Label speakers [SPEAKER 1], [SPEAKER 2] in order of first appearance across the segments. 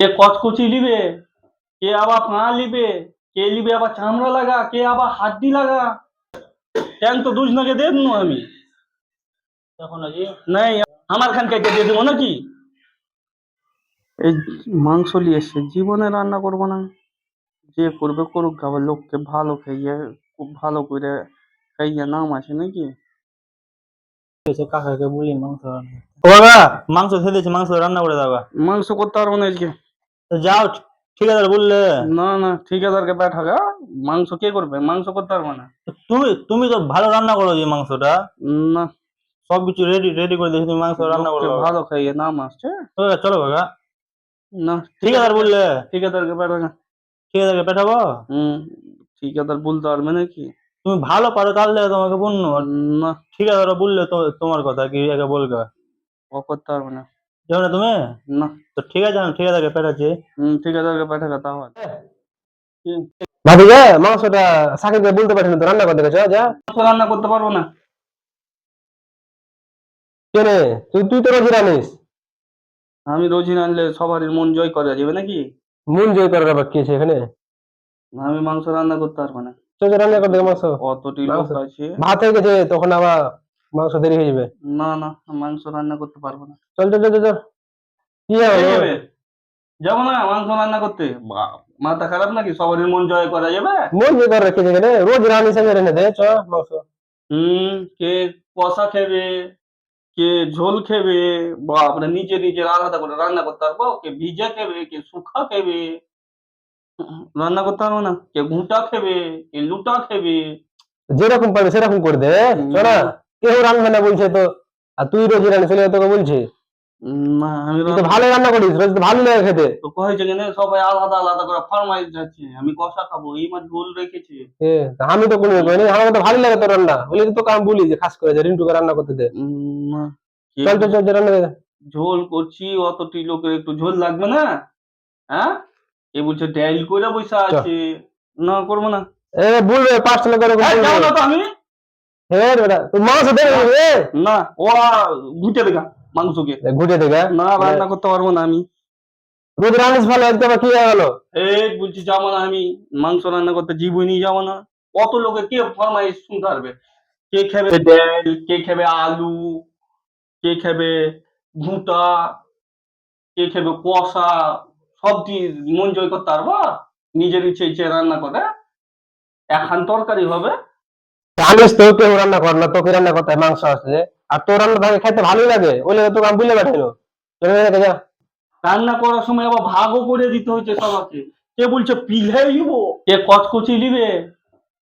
[SPEAKER 1] কে কচকচি লিবে কে আবার পা লিবে কে লিবে আবার চামড়া লাগা কে আবার হাড্ডি লাগা। কেন তো দুজনাকে দিয়ে দেবো আমি?
[SPEAKER 2] এখন আজি
[SPEAKER 1] নাই আমার খান কেটে দিয়ে দেবো নাকি? এই মাংস নিয়ে এসছে জীবনে রান্না করব না। যে করবে করুক আবার লোককে ভালো খাইয়ে খুব ভালো করে খাইয়ে নাম আছে নাকি?
[SPEAKER 2] এসে কাকাকে বলি মাংস রান্না বাবা মাংস খেয়ে দিয়েছি মাংস রান্না করে দাও
[SPEAKER 1] মাংস করতে পারব না আজকে।
[SPEAKER 2] যাও ঠিক আছে বললে।
[SPEAKER 1] না না ঠিকাদারকে পাঠাবে আ? মাংস কে করবে? মাংস করতে পারব না।
[SPEAKER 2] তুমি তুমি তো ভালো রান্না করো যে মাংসটা।
[SPEAKER 1] না।
[SPEAKER 2] সবকিছু রেডি রেডি করে দিয়েছি তুমি মাংস রান্না করো।
[SPEAKER 1] ভালো খাইয়ে নাম আসছে।
[SPEAKER 2] চলো কাকা।
[SPEAKER 1] না
[SPEAKER 2] ঠিকাদার বললে।
[SPEAKER 1] ঠিকাদারকে পাঠাবে।
[SPEAKER 2] ঠিকাদারকে পাঠাবো?
[SPEAKER 1] হুম ঠিকাদার বলতে পারবে নাকি?
[SPEAKER 2] তুমি ভালো পারো তাহলে তোমাকে বন্য
[SPEAKER 1] না।
[SPEAKER 2] ঠিকাদার বললে তো তোমার কথা কি একে বলবে?
[SPEAKER 1] ও করতে পারবে না।
[SPEAKER 2] যাও না তুমি?
[SPEAKER 1] না।
[SPEAKER 2] তো ঠিক আছে আমি ঠিকাদারকে পাঠাচ্ছি।
[SPEAKER 1] হুম ঠিকাদারকে পাঠাবে তাহলে
[SPEAKER 3] ভাবিকে মাংসটা সাকিবকে বলতে পারিনি তো রান্না করতে গেছো যা।
[SPEAKER 1] রান্না করতে পারব না।
[SPEAKER 3] কেনে তুই তুই তো রোজ রানিস
[SPEAKER 1] আমি রোজই রানলে সবারই মন জয় করা যাবে নাকি?
[SPEAKER 3] মন জয় করার আবার কি আছে এখানে?
[SPEAKER 1] আমি মাংস রান্না করতে পারব না।
[SPEAKER 3] চল চল রান্না করতে মাংস।
[SPEAKER 1] অতটি লোক আছে।
[SPEAKER 3] ভাত হয়ে গেছে তখন আবার মাংস দেরি হয়ে যাবে?
[SPEAKER 1] না না মাংস রান্না করতে পারব না।
[SPEAKER 3] চল চল চল চল, চল। কি হবে?
[SPEAKER 1] যাব না মাংস রান্না করতে। মাথা খারাপ নাকি? সবারই মন জয় করা যাবে?
[SPEAKER 3] মন জয় করে রেখেছে এখানে রোজ রানিস আমি রেনে দে চ মাংস।
[SPEAKER 1] হুম কে কষা খেবে কে ঝোল খেবে বাপরে নিচে নিচে আলাদা করে রান্না করতে পারব? কে ভিজে খেবে কে শুখা খেবে? রান্না করতে পারব না? কে ঘুঁটা খেবে কে লুটা খেবে?
[SPEAKER 3] যেরকম পারবে সেরকম করে দে চ না। কেউ রান্না না বলছে তো? আর তুই রোজ রানি চলে তোকে বলছে?
[SPEAKER 1] না আমি
[SPEAKER 3] তো ভালো রান্না করিস রোজ তো ভালো লাগে খেতে।
[SPEAKER 1] তো কয়েছে কেন সবাই আলাদা আলাদা করে ফরমাইশ যাচ্ছে আমি কষা খাব এই মাছ ঝোল রেখেছে।
[SPEAKER 3] আমি তো কোনো করিনি আমার তো ভালো লাগে তোর রান্না বলে তো তোকে আমি বলি যে খাস করে যে রিন্টুকে রান্না করতে দে। চল চল রান্না
[SPEAKER 1] ঝোল করছি অতটি লোকের একটু ঝোল লাগবে না? হ্যাঁ? এ বলছে ডাইল করে বসে আছে। না করব না।
[SPEAKER 3] এ বলবে পাঁচটা লোকের
[SPEAKER 1] আমি।
[SPEAKER 3] তুই মাংস দে
[SPEAKER 1] না ও ঘুটে দেখা মাংসকে
[SPEAKER 3] ঘুটে দেখে
[SPEAKER 1] না রান্না করতে পারব না আমি
[SPEAKER 3] রোজ রানিস ভালো কি
[SPEAKER 1] এই বলছি যাব না আমি মাংস রান্না করতে জীবই নিয়ে যাব না কত লোকে কে ফরমাইশ শুনতে পারবে কে খাবে ডাল কে খাবে আলু কে খাবে ঘুঁটা কে খাবে কষা সব দিয়ে মন জয় করতে পারব নিজের ইচ্ছে ইচ্ছে রান্না করে এখন তরকারি হবে
[SPEAKER 3] জানিস তো কেউ রান্না কর না তোকে রান্না করতে মাংস আসলে আর তোর রান্না তাকে খেতে ভালোই লাগে ওই লেগে তোকে আমি বুঝলে পাঠাইলো। যা,
[SPEAKER 1] রান্না করার সময় আবার ভাগও করে দিতে হচ্ছে সবাইকে। কে বলছে পিলে নিব? কে কচকচি নিবে?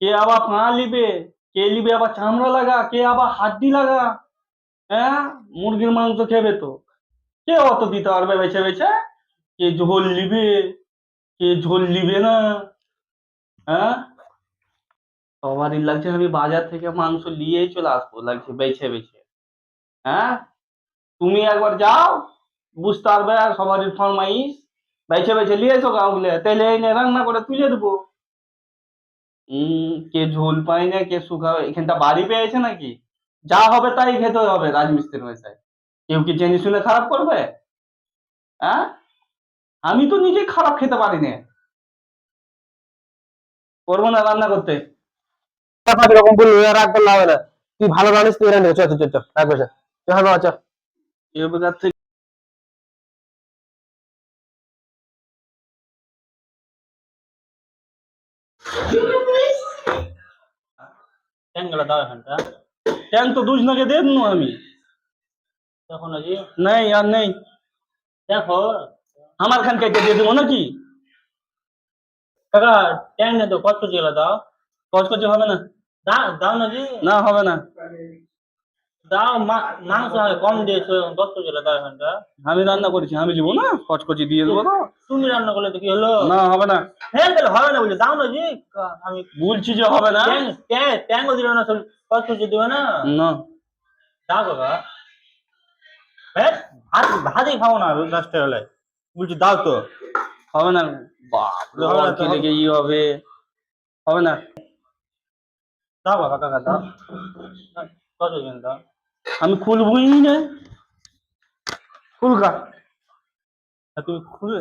[SPEAKER 1] কে আবার পা নিবে? কে নিবে আবার চামড়া লাগা? কে আবার হাড্ডি লাগা? হ্যাঁ? মুরগির মাংস খেবে তো। কে অত দিতে পারবে বেছে বেছে? কে ঝোল নিবে? কে ঝোল নিবে না? হ্যাঁ? সবারই লাগছে আমি বাজার থেকে মাংস নিয়েই চলে আসব, লাগছে বেছে বেছে। হ্যাঁ? তুমি একবার যাও, বুঝতে পারবে আর সবারই ফরমাইশ। বেছে বেছে নিয়ে এসো গাঁগুলো তেলে এনে রান্না করে তুলে দেবো। কে ঝোল পায় না, কে শুকা এখানটা বাড়ি পেয়েছে নাকি? যা হবে তাই খেতে হবে রাজমিস্ত্রির মেশায় কেউ কি জেনে শুনে খারাপ করবে? হ্যাঁ? আমি তো নিজে খারাপ খেতে পারি না। করব না রান্না করতে।
[SPEAKER 3] তারপর এরকম বললি রাগ করলে হবে না। তুই ভালো রানিস তুই রান্না চল চল চল চল রাগ করিস না। চল হ্যাঁ বাবা চল
[SPEAKER 1] এবার থেকে
[SPEAKER 2] ট্যাঙ্গলা দাও এখানটা।
[SPEAKER 1] কেন তো দুজনাকে দিয়ে দেবো আমি।
[SPEAKER 2] এখন আজি
[SPEAKER 1] নেই আর নেই।
[SPEAKER 2] দেখো
[SPEAKER 1] আমার খান কেটে দিয়ে দেবো নাকি?
[SPEAKER 2] কাকা ট্যাং নে তো জেলা দাও।
[SPEAKER 1] হবে না।
[SPEAKER 2] দাও না জি।
[SPEAKER 1] না হবে না।
[SPEAKER 2] দাও মাংস হয় কম দিয়েছ দশ জেলা দাও এখানটা
[SPEAKER 1] আমি রান্না করেছি আমি দিব না? কচকচি দিয়ে দেবো না
[SPEAKER 2] তুমি রান্না করলে তো কি হলো?
[SPEAKER 1] না হবে না।
[SPEAKER 2] হ্যাঁ তাহলে হবে না বলছে দাও না জি। আমি
[SPEAKER 1] বলছি যে হবে না।
[SPEAKER 2] ট্যাং ট্যাং ট্যাংও দিল না কত দিবে না।
[SPEAKER 1] না।
[SPEAKER 2] দাও কাকা হ্যাঁ ভাত ভাতই খাও না দশটা হলে বলছি দাও তো।
[SPEAKER 1] হবে না। বাপ
[SPEAKER 2] হবে না
[SPEAKER 1] কি
[SPEAKER 2] হবে।
[SPEAKER 1] লেগে ই হবে। হবে না
[SPEAKER 2] দাও বাবা কাকা দাও কত দিন দাও
[SPEAKER 1] আমি খুলবই না খুলকা
[SPEAKER 2] আর তুমি খুলে